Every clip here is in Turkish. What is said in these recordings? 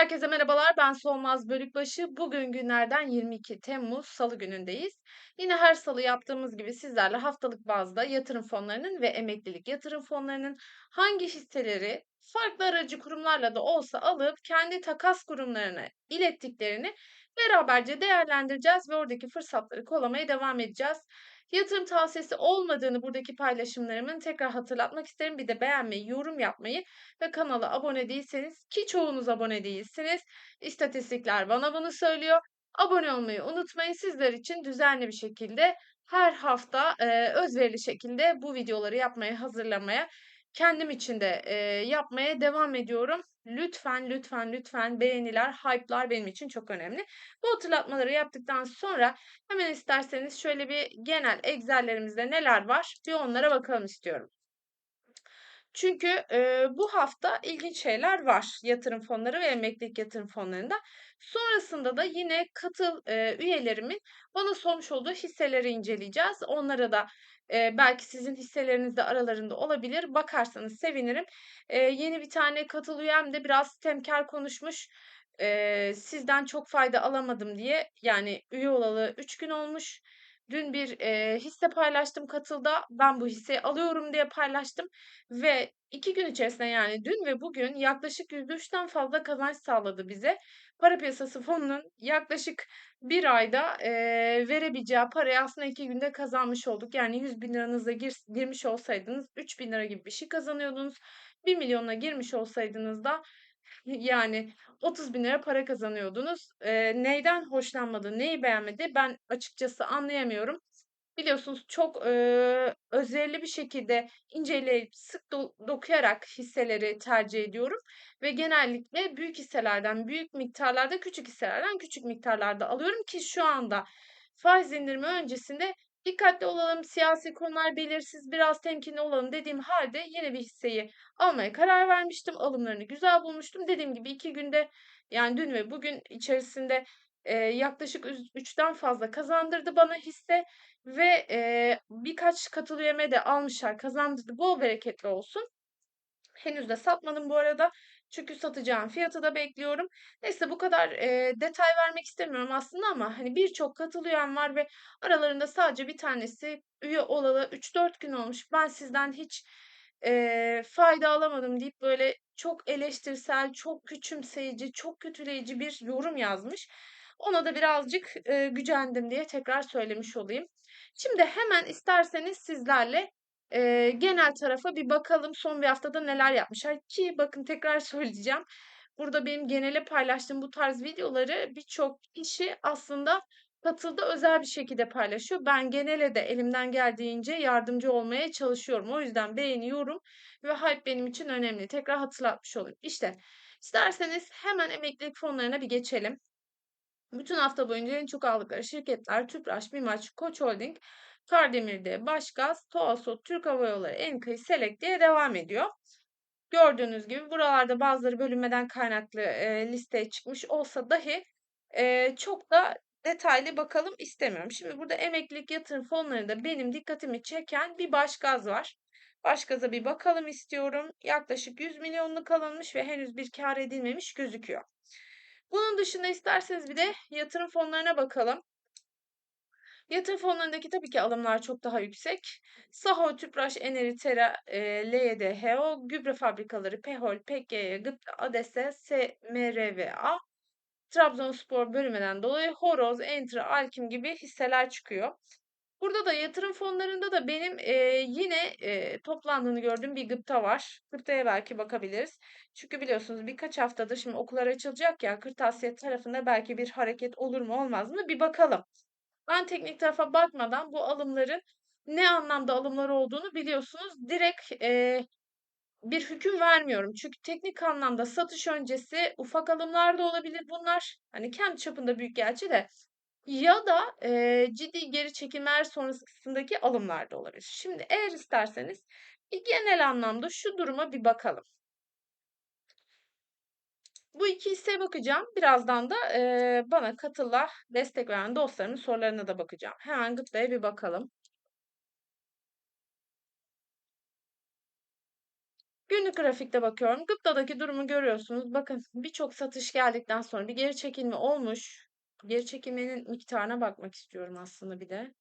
Herkese merhabalar. Ben Solmaz Bölükbaşı. Bugün günlerden 22 Temmuz Salı günündeyiz. Yine her salı yaptığımız gibi sizlerle haftalık bazda yatırım fonlarının ve emeklilik yatırım fonlarının hangi hisseleri farklı aracı kurumlarla da olsa alıp kendi takas kurumlarına ilettiklerini beraberce değerlendireceğiz ve oradaki fırsatları kollamaya devam edeceğiz. Yatırım tavsiyesi olmadığını buradaki paylaşımlarımın tekrar hatırlatmak isterim. Bir de beğenmeyi, yorum yapmayı ve kanala abone değilseniz ki çoğunuz abone değilsiniz. İstatistikler bana bunu söylüyor. Abone olmayı unutmayın. Sizler için düzenli bir şekilde her hafta e, özverili şekilde bu videoları yapmaya, hazırlamaya, kendim için de e, yapmaya devam ediyorum. Lütfen, lütfen, lütfen beğeniler, hype'lar benim için çok önemli. Bu hatırlatmaları yaptıktan sonra hemen isterseniz şöyle bir genel Excel'lerimizde neler var bir onlara bakalım istiyorum. Çünkü e, bu hafta ilginç şeyler var yatırım fonları ve emeklilik yatırım fonlarında. Sonrasında da yine katıl e, üyelerimin bana sormuş olduğu hisseleri inceleyeceğiz. Onlara da e, belki sizin hisseleriniz de aralarında olabilir. Bakarsanız sevinirim. E, yeni bir tane katıl üyem de biraz temkar konuşmuş. E, sizden çok fayda alamadım diye. Yani üye olalı 3 gün olmuş. Dün bir e, hisse paylaştım katılda. Ben bu hisseyi alıyorum diye paylaştım. Ve iki gün içerisinde yani dün ve bugün yaklaşık %3'ten fazla kazanç sağladı bize. Para piyasası fonunun yaklaşık bir ayda e, verebileceği parayı aslında iki günde kazanmış olduk. Yani 100 bin liranıza gir, girmiş olsaydınız 3 bin lira gibi bir şey kazanıyordunuz. 1 milyona girmiş olsaydınız da yani 30 bin lira para kazanıyordunuz. Eee, neyden hoşlanmadı, neyi beğenmedi ben açıkçası anlayamıyorum. Biliyorsunuz çok, eee, özverili bir şekilde inceleyip sık do dokuyarak hisseleri tercih ediyorum ve genellikle büyük hisselerden büyük miktarlarda, küçük hisselerden küçük miktarlarda alıyorum ki şu anda faiz indirimi öncesinde dikkatli olalım, siyasi konular belirsiz, biraz temkinli olalım dediğim halde yine bir hisseyi almaya karar vermiştim. Alımlarını güzel bulmuştum. Dediğim gibi iki günde yani dün ve bugün içerisinde e, yaklaşık 3'ten fazla kazandırdı bana hisse ve e, birkaç katıl üyeme de almışlar kazandırdı. Bol bereketli olsun. Henüz de satmadım bu arada. Çünkü satacağım fiyatı da bekliyorum. Neyse bu kadar e, detay vermek istemiyorum aslında ama hani birçok katılıyor var ve aralarında sadece bir tanesi üye olalı 3-4 gün olmuş. Ben sizden hiç e, fayda alamadım deyip böyle çok eleştirsel, çok küçümseyici, çok kötüleyici bir yorum yazmış. Ona da birazcık e, gücendim diye tekrar söylemiş olayım. Şimdi hemen isterseniz sizlerle e, genel tarafa bir bakalım son bir haftada neler yapmışlar ki bakın tekrar söyleyeceğim. Burada benim genele paylaştığım bu tarz videoları birçok kişi aslında katılda özel bir şekilde paylaşıyor. Ben genele de elimden geldiğince yardımcı olmaya çalışıyorum. O yüzden beğeniyorum ve hype benim için önemli. Tekrar hatırlatmış olayım. İşte isterseniz hemen emeklilik fonlarına bir geçelim. Bütün hafta boyunca en çok aldıkları şirketler Tüpraş, Mimaç, Koç Holding, Kardemir'de Başgaz, Toasot, Türk Hava Yolları, Enkayı, Selek diye devam ediyor. Gördüğünüz gibi buralarda bazıları bölünmeden kaynaklı e, listeye çıkmış olsa dahi e, çok da detaylı bakalım istemiyorum. Şimdi burada emeklilik yatırım fonlarında benim dikkatimi çeken bir başgaz var. Başgaza bir bakalım istiyorum. Yaklaşık 100 milyonluk alınmış ve henüz bir kar edilmemiş gözüküyor. Bunun dışında isterseniz bir de yatırım fonlarına bakalım. Yatırım fonlarındaki tabii ki alımlar çok daha yüksek. Saho, Tüpraş, Eneri, Tera, e, LYD, HEO, gübre fabrikaları, Pehol, PGY, Gıpta, ADESE, SMRVA, Trabzonspor bölümünden dolayı Horoz, Entra, Alkim gibi hisseler çıkıyor. Burada da yatırım fonlarında da benim e, yine e, toplandığını gördüğüm bir gıpta var. Gıptaya belki bakabiliriz. Çünkü biliyorsunuz birkaç haftadır şimdi okullar açılacak ya kırtasiye tarafında belki bir hareket olur mu olmaz mı bir bakalım. Ben teknik tarafa bakmadan bu alımların ne anlamda alımlar olduğunu biliyorsunuz. Direkt e, bir hüküm vermiyorum. Çünkü teknik anlamda satış öncesi ufak alımlar da olabilir bunlar. Hani kendi çapında büyük gerçi de ya da e, ciddi geri çekimler sonrasındaki alımlar da olabilir. Şimdi eğer isterseniz bir genel anlamda şu duruma bir bakalım. Bu iki hisseye bakacağım. Birazdan da e, bana katıla destek veren dostlarımın sorularına da bakacağım. Hemen Gıpta'ya bir bakalım. Günlük grafikte bakıyorum. Gıpta'daki durumu görüyorsunuz. Bakın birçok satış geldikten sonra bir geri çekilme olmuş. Geri çekilmenin miktarına bakmak istiyorum aslında bir de.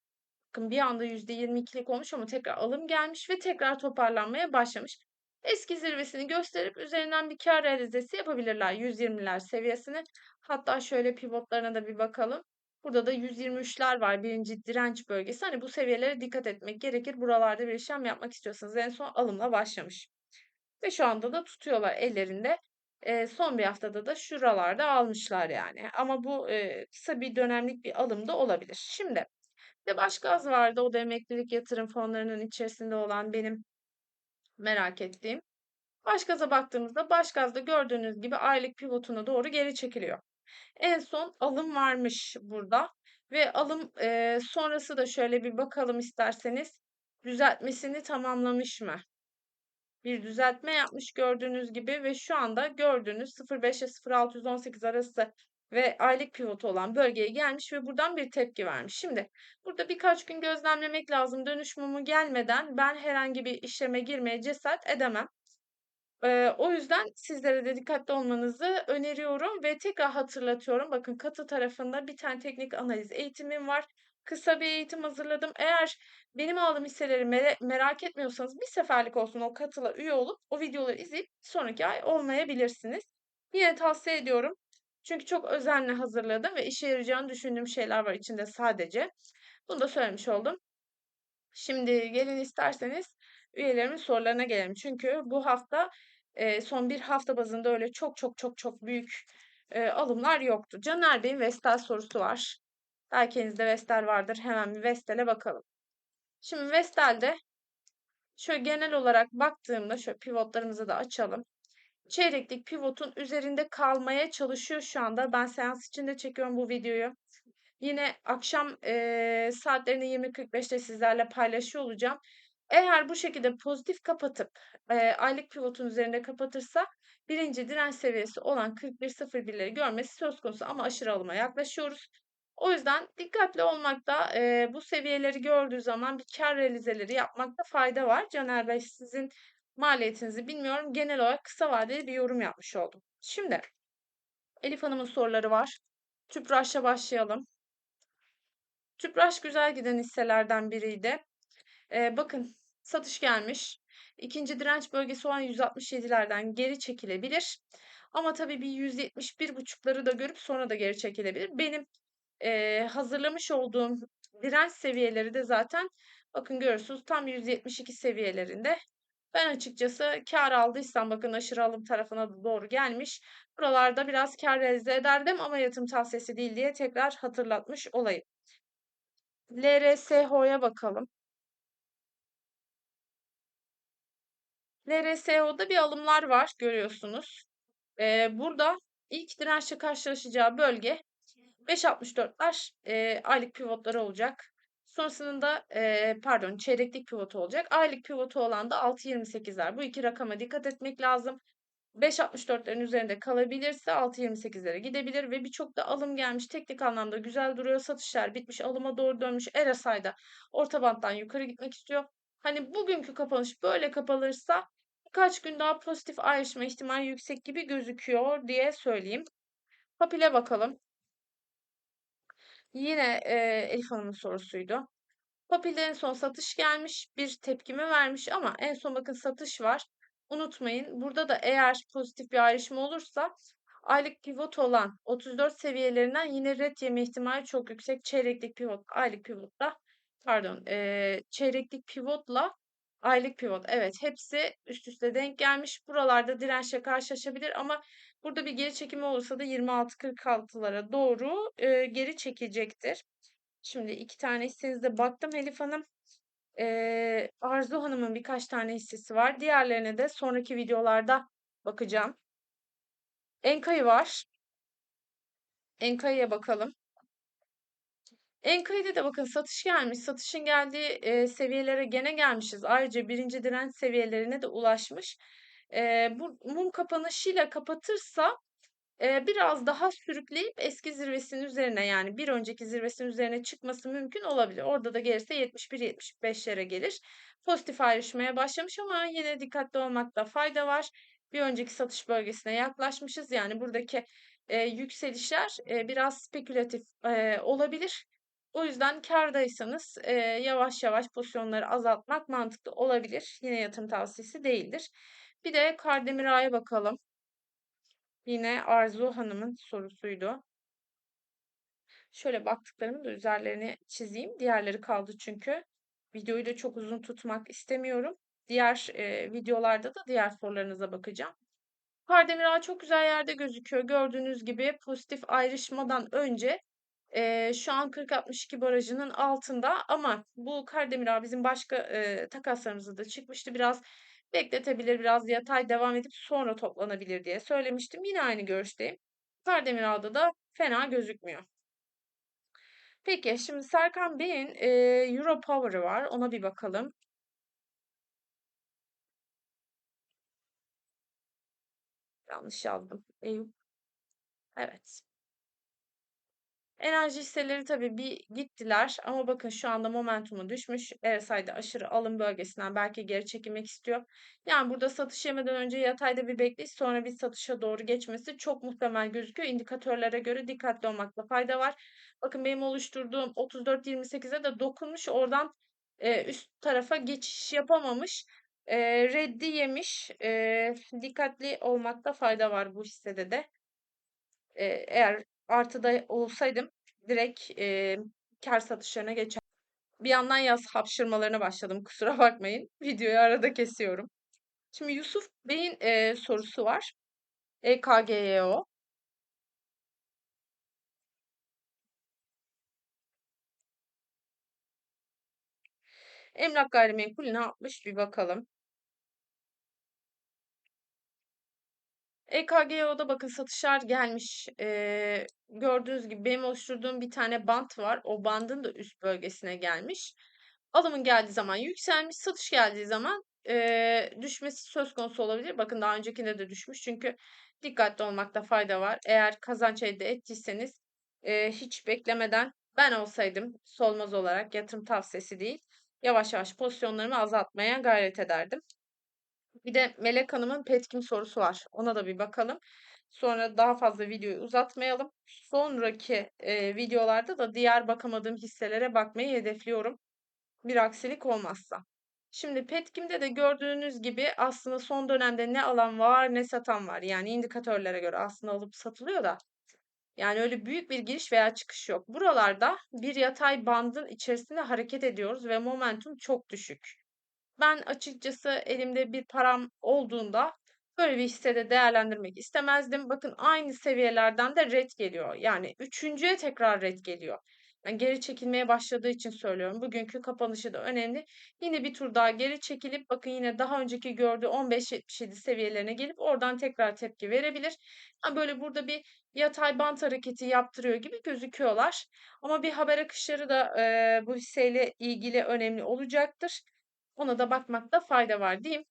Bakın bir anda %22'lik olmuş ama tekrar alım gelmiş ve tekrar toparlanmaya başlamış. Eski zirvesini gösterip üzerinden bir kar realizesi yapabilirler 120'ler seviyesini. Hatta şöyle pivotlarına da bir bakalım. Burada da 123'ler var. Birinci direnç bölgesi. Hani bu seviyelere dikkat etmek gerekir. Buralarda bir işlem yapmak istiyorsanız en son alımla başlamış. Ve şu anda da tutuyorlar ellerinde. Eee, son bir haftada da şuralarda almışlar yani. Ama bu, eee, kısa bir dönemlik bir alım da olabilir. Şimdi bir de Başgaz vardı. O da emeklilik yatırım fonlarının içerisinde olan benim merak ettiğim. Başgaz'a baktığımızda Başgaz'da gördüğünüz gibi aylık pivotuna doğru geri çekiliyor. En son alım varmış burada ve alım eee, sonrası da şöyle bir bakalım isterseniz düzeltmesini tamamlamış mı? Bir düzeltme yapmış gördüğünüz gibi ve şu anda gördüğünüz 0.5 ile 0.618 arası ve aylık pivot olan bölgeye gelmiş ve buradan bir tepki vermiş. Şimdi burada birkaç gün gözlemlemek lazım. Dönüş mumu gelmeden ben herhangi bir işleme girmeye cesaret edemem. Eee, o yüzden sizlere de dikkatli olmanızı öneriyorum ve tekrar hatırlatıyorum. Bakın katı tarafında bir tane teknik analiz eğitimim var. Kısa bir eğitim hazırladım. Eğer benim aldığım hisseleri mere merak etmiyorsanız bir seferlik olsun o katıla üye olup o videoları izleyip sonraki ay olmayabilirsiniz. Yine tavsiye ediyorum. Çünkü çok özenle hazırladım ve işe yarayacağını düşündüğüm şeyler var içinde sadece. Bunu da söylemiş oldum. Şimdi gelin isterseniz üyelerimin sorularına gelelim. Çünkü bu hafta e, son bir hafta bazında öyle çok çok çok çok büyük e, alımlar yoktu. Caner Bey'in Vestel sorusu var. Belki elinizde Vestel vardır. Hemen bir Vestel'e bakalım. Şimdi Vestel'de şöyle genel olarak baktığımda şöyle pivotlarımızı da açalım. Çeyreklik pivotun üzerinde kalmaya çalışıyor şu anda. Ben seans içinde çekiyorum bu videoyu. Yine akşam e, saatlerini 20.45'te sizlerle paylaşıyor olacağım. Eğer bu şekilde pozitif kapatıp e, aylık pivotun üzerinde kapatırsa birinci direnç seviyesi olan 41.01'leri görmesi söz konusu ama aşırı alıma yaklaşıyoruz. O yüzden dikkatli olmakta e, bu seviyeleri gördüğü zaman bir kar realizeleri yapmakta fayda var. Caner Bey sizin maliyetinizi bilmiyorum. Genel olarak kısa vadeli bir yorum yapmış oldum. Şimdi Elif Hanım'ın soruları var. Tüpraş'la başlayalım. Tüpraş güzel giden hisselerden biriydi. Ee, bakın satış gelmiş. İkinci direnç bölgesi olan 167'lerden geri çekilebilir. Ama tabii bir 171.5'ları da görüp sonra da geri çekilebilir. Benim e, hazırlamış olduğum direnç seviyeleri de zaten bakın görüyorsunuz tam 172 seviyelerinde. Ben açıkçası kar aldıysam bakın aşırı alım tarafına doğru gelmiş. Buralarda biraz kar elde ederdim ama yatırım tavsiyesi değil diye tekrar hatırlatmış olayım. LRSH'ya bakalım. LRSH'da bir alımlar var görüyorsunuz. Ee, burada ilk dirençle karşılaşacağı bölge 5.64'ler e, aylık pivotları olacak. Sonrasında e, pardon çeyreklik pivotu olacak. Aylık pivotu olan da 6.28'ler. Bu iki rakama dikkat etmek lazım. 5.64'lerin üzerinde kalabilirse 6.28'lere gidebilir ve birçok da alım gelmiş. Teknik anlamda güzel duruyor. Satışlar bitmiş. Alıma doğru dönmüş. RSI'da orta banttan yukarı gitmek istiyor. Hani bugünkü kapanış böyle kapanırsa birkaç gün daha pozitif ayrışma ihtimali yüksek gibi gözüküyor diye söyleyeyim. Papil'e bakalım. Yine e, Elif Hanım'ın sorusuydu. Papil'de en son satış gelmiş. Bir tepkime vermiş ama en son bakın satış var. Unutmayın burada da eğer pozitif bir ayrışma olursa aylık pivot olan 34 seviyelerinden yine red yeme ihtimali çok yüksek. Çeyreklik pivot, aylık pivotla pardon e, çeyreklik pivotla aylık pivot evet hepsi üst üste denk gelmiş. Buralarda dirençle karşılaşabilir ama burada bir geri çekimi olursa da 26-46'lara doğru e, geri çekecektir. Şimdi iki tane hissenize baktım Elif Hanım. Ee, Arzu Hanım'ın birkaç tane hissesi var. Diğerlerine de sonraki videolarda bakacağım. Enka'yı var. Enka'ya bakalım. Enka'da de bakın satış gelmiş. Satışın geldiği e, seviyelere gene gelmişiz. Ayrıca birinci direnç seviyelerine de ulaşmış. E, bu mum kapanışıyla kapatırsa Eee, biraz daha sürükleyip eski zirvesinin üzerine, yani bir önceki zirvesinin üzerine çıkması mümkün olabilir. Orada da gelirse 71-75'lere gelir. Pozitif ayrışmaya başlamış ama yine dikkatli olmakta fayda var. Bir önceki satış bölgesine yaklaşmışız. Yani buradaki, eee, yükselişler, eee, biraz spekülatif, eee, olabilir. O yüzden kârdaysanız, eee, yavaş yavaş pozisyonları azaltmak mantıklı olabilir. Yine yatırım tavsiyesi değildir. Bir de Kardemir Ağa'ya bakalım. Yine Arzu Hanım'ın sorusuydu. Şöyle baktıklarımın da üzerlerini çizeyim. Diğerleri kaldı çünkü. Videoyu da çok uzun tutmak istemiyorum. Diğer, eee, videolarda da diğer sorularınıza bakacağım. Kardemir Ağa çok güzel yerde gözüküyor. Gördüğünüz gibi pozitif ayrışmadan önce, eee, şu an 40-62 barajının altında ama bu Kardemir Ağa bizim başka, eee, takaslarımızda da çıkmıştı. Biraz bekletebilir, biraz yatay devam edip sonra toplanabilir diye söylemiştim. Yine aynı görüşteyim. Kardemir Ağa'da da fena gözükmüyor. Peki, şimdi Serkan Bey'in, eee, Europower'ı var. Ona bir bakalım. Yanlış yazdım. Eyüp. Evet. Enerji hisseleri tabii bir gittiler ama bakın şu anda momentumu düşmüş. RSI'de aşırı alım bölgesinden belki geri çekilmek istiyor. Yani burada satış yemeden önce yatayda bir bekleyiş sonra bir satışa doğru geçmesi çok muhtemel gözüküyor. İndikatörlere göre dikkatli olmakta fayda var. Bakın benim oluşturduğum 34.28'e de dokunmuş. Oradan e, üst tarafa geçiş yapamamış. E, reddi yemiş. E, dikkatli olmakta fayda var bu hissede de. Eğer artıda olsaydım direkt, eee, kâr satışlarına geçer Bir yandan yaz hapşırmalarına başladım, kusura bakmayın. Videoyu arada kesiyorum. Şimdi Yusuf Bey'in, eee, sorusu var. EKGYO. Emlak Gayrimenkul ne yapmış bir bakalım. EKGO'da bakın satışlar gelmiş. Eee, gördüğünüz gibi benim oluşturduğum bir tane bant var. O bandın da üst bölgesine gelmiş. Alımın geldiği zaman yükselmiş, satış geldiği zaman eee, düşmesi söz konusu olabilir. Bakın daha öncekinde de düşmüş. Çünkü dikkatli olmakta fayda var. Eğer kazanç elde ettiyseniz eee, hiç beklemeden ben olsaydım solmaz olarak yatırım tavsiyesi değil. Yavaş yavaş pozisyonlarımı azaltmaya gayret ederdim. Bir de Melek Hanım'ın Petkim sorusu var. Ona da bir bakalım. Sonra daha fazla videoyu uzatmayalım. Sonraki e, videolarda da diğer bakamadığım hisselere bakmayı hedefliyorum. Bir aksilik olmazsa. Şimdi Petkim'de de gördüğünüz gibi aslında son dönemde ne alan var ne satan var. Yani indikatörlere göre aslında alıp satılıyor da. Yani öyle büyük bir giriş veya çıkış yok. Buralarda bir yatay bandın içerisinde hareket ediyoruz ve momentum çok düşük. Ben açıkçası elimde bir param olduğunda böyle bir hissede değerlendirmek istemezdim. Bakın aynı seviyelerden de red geliyor. Yani üçüncüye tekrar red geliyor. Yani geri çekilmeye başladığı için söylüyorum. Bugünkü kapanışı da önemli. Yine bir tur daha geri çekilip bakın yine daha önceki gördüğü 15.77 seviyelerine gelip oradan tekrar tepki verebilir. Yani böyle burada bir yatay bant hareketi yaptırıyor gibi gözüküyorlar. Ama bir haber akışları da e, bu hisseyle ilgili önemli olacaktır. Ona da bakmakta fayda var diyeyim.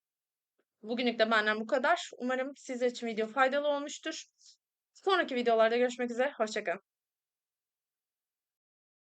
Bugünlük de benden bu kadar. Umarım sizler için video faydalı olmuştur. Sonraki videolarda görüşmek üzere. Hoşçakalın.